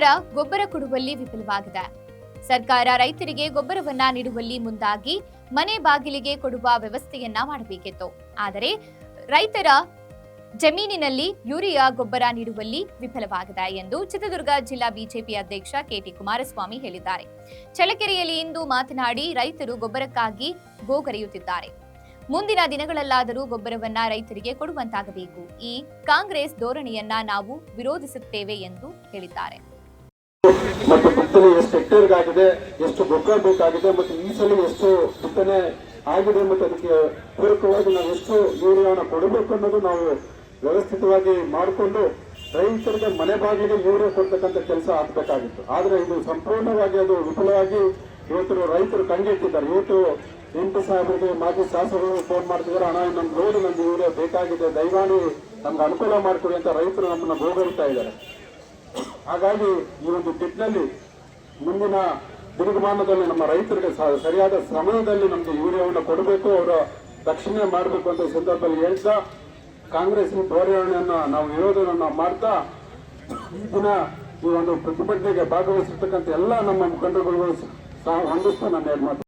ಕೊಡುವಲ್ಲಿ ವಿಫಲವಾಗಿದೆ. ಸರ್ಕಾರ ರೈತರಿಗೆ ಗೊಬ್ಬರವನ್ನ ನೀಡುವಲ್ಲಿ ಮುಂದಾಗಿ ಮನೆ ಬಾಗಿಲಿಗೆ ಕೊಡುವ ವ್ಯವಸ್ಥೆಯನ್ನ ಮಾಡಬೇಕಿತ್ತು. ಆದರೆ ರೈತರ ಜಮೀನಿನಲ್ಲಿ ಯೂರಿಯಾ ಗೊಬ್ಬರ ನೀಡುವಲ್ಲಿ ವಿಫಲವಾಗಿದೆ ಎಂದು ಚಿತ್ರದುರ್ಗ ಜಿಲ್ಲಾ ಬಿಜೆಪಿ ಅಧ್ಯಕ್ಷ ಕೆಟಿ ಕುಮಾರಸ್ವಾಮಿ ಹೇಳಿದ್ದಾರೆ. ಚಳ್ಳಕೆರೆಯಲ್ಲಿ ಇಂದು ಮಾತನಾಡಿ ರೈತರು ಗೊಬ್ಬರಕ್ಕಾಗಿ ಗೋಗರೆಯುತ್ತಿದ್ದಾರೆ. ಮುಂದಿನ ದಿನಗಳಲ್ಲಾದರೂ ಗೊಬ್ಬರವನ್ನ ರೈತರಿಗೆ ಕೊಡುವಂತಾಗಬೇಕು. ಈ ಕಾಂಗ್ರೆಸ್ ಧೋರಣೆಯನ್ನ ನಾವು ವಿರೋಧಿಸುತ್ತೇವೆ ಎಂದು ಹೇಳಿದ್ದಾರೆ. ಮತ್ತು ಬಿತ್ತನೆ ಎಷ್ಟು ಹೆಕ್ಟೇರ್ಗೆ ಆಗಿದೆ, ಎಷ್ಟು ಗೊಬ್ಬರ ಬೇಕಾಗಿದೆ, ಮತ್ತು ಈ ಸಲ ಎಷ್ಟು ಬಿತ್ತನೆ ಆಗಿದೆ ಮತ್ತು ಅದಕ್ಕೆ ಪೂರಕವಾಗಿ ನಾವು ಎಷ್ಟು ಯೂರಿಯಾವನ್ನು ಕೊಡಬೇಕು ಅನ್ನೋದು ನಾವು ವ್ಯವಸ್ಥಿತವಾಗಿ ಮಾಡಿಕೊಂಡು ರೈತರಿಗೆ ಮನೆ ಬಾಗಿಲಿಗೆ ಯೂರಿಯಾ ಕೊಡ್ತಕ್ಕಂಥ ಕೆಲಸ ಆಗಬೇಕಾಗಿತ್ತು. ಆದರೆ ಇದು ಸಂಪೂರ್ಣವಾಗಿ ಅದು ವಿಫಲವಾಗಿ ಇವತ್ತು ರೈತರು ಕಂಗೆಟ್ಟಿದ್ದಾರೆ ಇವತ್ತು ಎಂಟು ಸಾಹೇಬರಿಗೆ ಮಾಜಿ ಶಾಸಕರು ಫೋನ್ ಮಾಡ್ತಿದ್ದಾರೆ ಹಣ ನಮ್ಗೆ ರೋಡ್ ನಮ್ಗೆ ಯೂರಿಯಾ ಬೇಕಾಗಿದೆ, ದಯಮಾಡಿ ನಮ್ಗೆ ಅನುಕೂಲ ಮಾಡಿಕೊಡಿ ಅಂತ ರೈತರು ನಮ್ಮನ್ನ ಗೋಗರಿತಾ ಇದ್ದಾರೆ. ಹಾಗಾಗಿ ಈ ಒಂದು ನಿಟ್ಟಿನಲ್ಲಿ ಮುಂದಿನ ದಿನಮಾನದಲ್ಲಿ ನಮ್ಮ ರೈತರಿಗೆ ಸರಿಯಾದ ಸಮಯದಲ್ಲಿ ನಮಗೆ ಯೂರಿಯಾವನ್ನು ಕೊಡಬೇಕು, ಅವರ ರಕ್ಷಣೆ ಮಾಡಬೇಕು ಅಂತ ಸಂದರ್ಭದಲ್ಲಿ ಹೇಳ್ತಾ ಕಾಂಗ್ರೆಸ್ ಧೋರಣೆಯನ್ನು ನಾವು ವಿರೋಧವನ್ನು ಮಾಡ್ತಾ, ಈ ದಿನ ಈ ಒಂದು ಪ್ರತಿಭಟನೆಗೆ ಭಾಗವಹಿಸಿರ್ತಕ್ಕಂಥ ಎಲ್ಲ ನಮ್ಮ ಮುಖಂಡರುಗಳು ಸಹ ಹೊಂದಿಸ್ತಾ ನಾನು ಹೇಳ್ಮಾಡ್ತೀನಿ